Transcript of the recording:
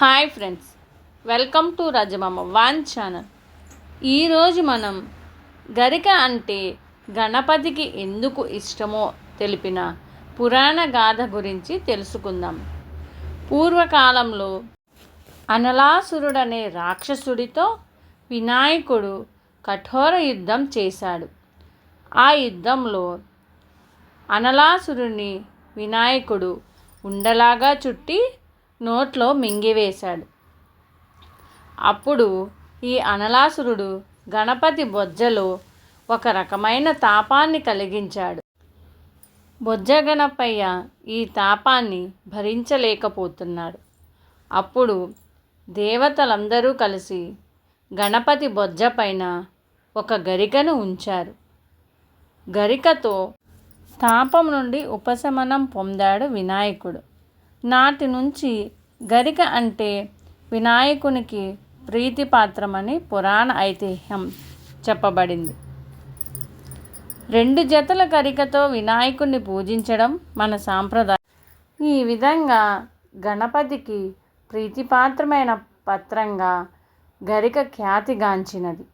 Hi friends welcome to Rajamama van channel. ఈరోజు మనం గరిక అంటే గణపతికి ఎందుకు ఇష్టమో తెలిపిన పురాణ గాథ గురించి తెలుసుకుందాం. పూర్వకాలంలో అనలాసురుడనే రాక్షసుడితో వినాయకుడు కఠోర యుద్ధం చేశాడు. ఆ యుద్ధంలో అనలాసురుని వినాయకుడు ఉండలాగా చుట్టి నోట్లో మింగివేశాడు అప్పుడు ఈ అనలాసురుడు గణపతి బొజ్జలో ఒక రకమైన తాపాన్ని కలిగించాడు. బొజ్జ గణపయ్య ఈ తాపాన్ని భరించలేకపోతున్నాడు. అప్పుడు దేవతలందరూ కలిసి గణపతి బొజ్జ పైన ఒక గరికను ఉంచారు. గరికతో తాపం నుండి ఉపశమనం పొందాడు వినాయకుడు. నాటి నుంచి గరిక అంటే వినాయకునికి ప్రీతిపాత్రమని పురాణ ఐతిహ్యం చెప్పబడింది. రెండు జతల గరికతో వినాయకుడిని పూజించడం మన సాంప్రదాయం. ఈ విధంగా గణపతికి ప్రీతిపాత్రమైన పత్రంగా గరిక ఖ్యాతిగాంచినది